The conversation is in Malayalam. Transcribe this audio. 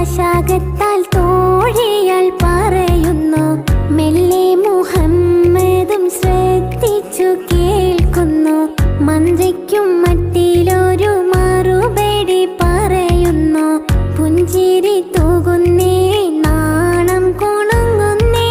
വാശാകത്താൽ തോഴിയാൽ പറയുന്നു. മെല്ലെ മുഹമ്മദും ശ്രദ്ധിച്ചു കേൾക്കുന്നു. മന്ത്രിക്കും മറ്റിലൊരു മറുപടി പറയുന്നു. പുഞ്ചിരി തൂകുന്നേ